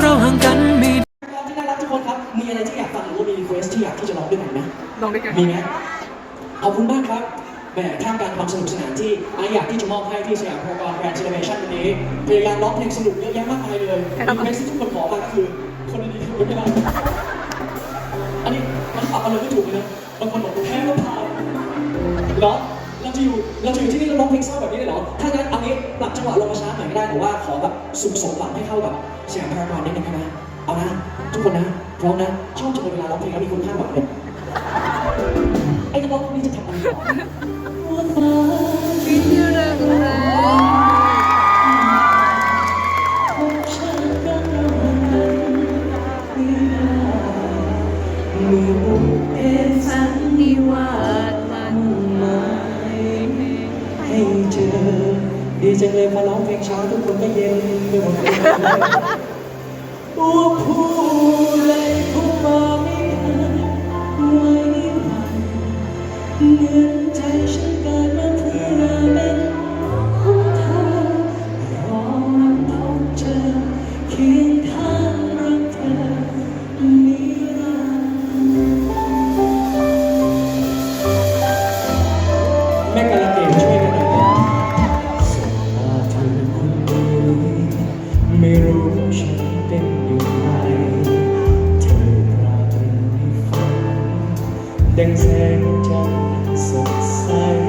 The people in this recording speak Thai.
เราห่างกันไม่ครับที่น่ารักทุกคนครับ มีอะไรที่อยากฟังหรือว่ามีรีเควสที่อยากที่จะร้องด้วยกันไหมลองด้วยกันมีไหมขอบคุณมากครับแหมท่ามกลางความสนุกสนานที่ไออยากที่จะมอบให้ที่สยามพารากอนแกรนด์เซเลเรชั่นวันนี้พยายามร้องเพลงสนุกเยอะแยะมากมายเลยรีเควสที่ทุกคนขอมาก็คือคนดีๆคนไม่ได้อันนี้มันขับอะไรไม่ถูกเลยนะบางคนบอกแพ้ก็พาเหรอเราจะอยู่เราจะอยู่ที่นี่แล้วร้องเพลงเศร้าแบบนี้เลยเหรอถ้างั้น เอางี้ปรับจังหวะลงมาช้าหน่อยก็ได้แต่ว่าขอแบบสุขสมหวังให้เข้ากับสยามพารากอนนิดนึงได้ไหมเอานะทุกคนนะพร้อมนะชอบจังเลยเวลาร้องเพลงแล้วมีคนข้างแบบเนี่ยไอ้นักร้องคนนี้จะทำอะไรต่อสันนิวา จังเลยมาร้องเพลงเช้าทุกคนก็เย็นไปหมดเลยตัวผู้เลยเข้มาไม่ทันไว้วันเงินใจฉันกัน đang rẽ trong làn say.